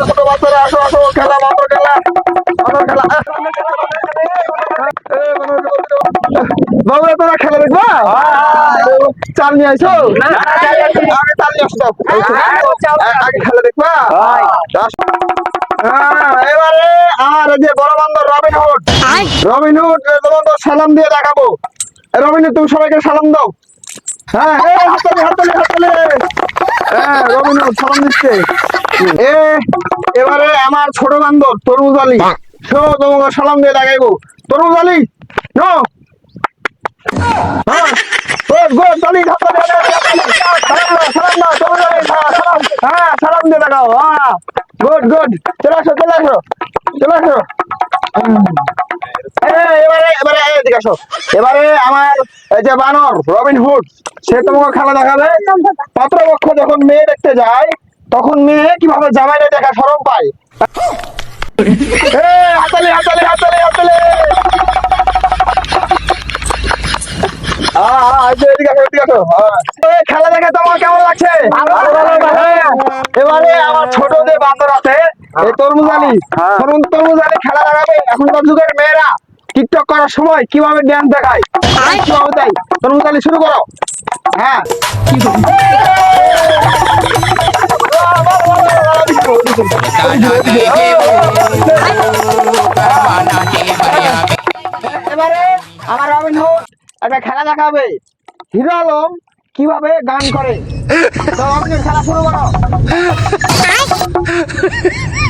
ছোট বাচ্চারা আসো আসো খেলা তোরা খেলা দেখবা চাল নিয়ে আইছো আগে চাল নিয়ে আসো আগে দেখবা এবারে এই যে বড় বান্দর রবিন হুড রবিন হুড তোমাদের সালাম দিয়ে দেখাবো এ, রবিন তুমি সবাইকে সালাম দাও। হ্যাঁ এ, হাততালি হাততালি হাততালি হ্যাঁ রবিন সালাম দিচ্ছে। এ এবারে আমার ছোট বান্ধব তরমুজ আলী। সো তোমাকে সালাম দিয়ে দেখাইবো তরমুজ আলী নো হ্যাঁ। সালাম হ্যাঁ, হ্যাঁ দিয়ে হ্যাঁ। গুড গুড চলে আসো চলে আসো চলে আসো। এবারে এদিকে আসো এবারে আমার এই যে বানর রবিন হুড সে তোমাকে খেলা দেখাবে পাত্রপক্ষ যখন মেয়ে দেখতে যায় তখন মেয়ে কীভাবে জামাইরে দেখা সরম পায় হাতালি হাতালি হাতালি হাতালি। হ্যাঁ। খেলা দেখে তোমার কেমন লাগছে হ্যাঁ। এবারে আমার ছোট যে বান্দর আছে এই তরমুজ আলী তরুণ তরমুজ আলী খেলা দেখাবে এখনকার যুগের মেয়েরা টিকটক করার সময় কীভাবে ড্যান্স দেখায়? কীভাবে তাই তরমুজ আলী শুরু করো। হ্যাঁ। এবারে আমার রবিন হুড একটা খেলা দেখাবে। হিরো আলম কীভাবে গান করে? তো রবিন খেলা শুরু করো।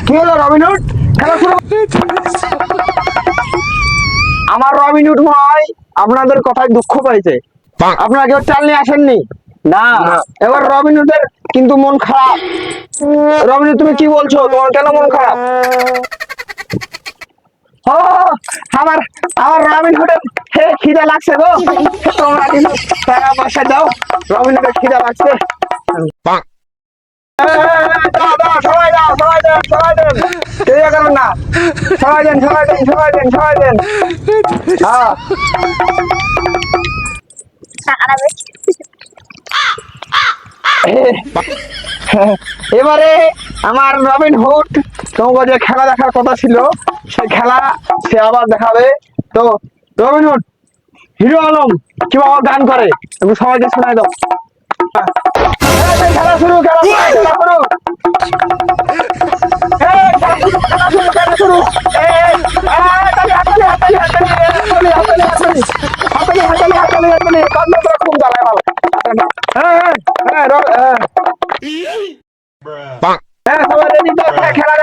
কি হলো রবিন রবিন হয় আপনাদের কথায় দুঃখ পাইছে। আপনারা কেউ চাল নিয়ে আসেননি? না। এবার রবিন হুডের কিন্তু মন খারাপ। রবিন তুমি কি বলছো? তোমার কেন মন খারাপ? ও আমার আমার হে খিদে লাগছে গো। তোমরা কিন্তু টাকা পয়সা দাও রবিন হুডের খিদে লাগছে। এই, দাও, সবাই দাও, সবাই করেন না। সবাই দেন, সবাই দেন, সবাই দেন, সবাই দেন। হ্যাঁ। এবারে আমার রবিন হুড তোমাকে যে খেলা দেখার কথা ছিল সেই খেলা সে আবার দেখাবে তো রবিন হুড হিরো আলম কীভাবে গান করে তুমি সবাইকে শোনাই দাও এই, খেলা শুরু খেলা শুরু খেলা শুরু খেলা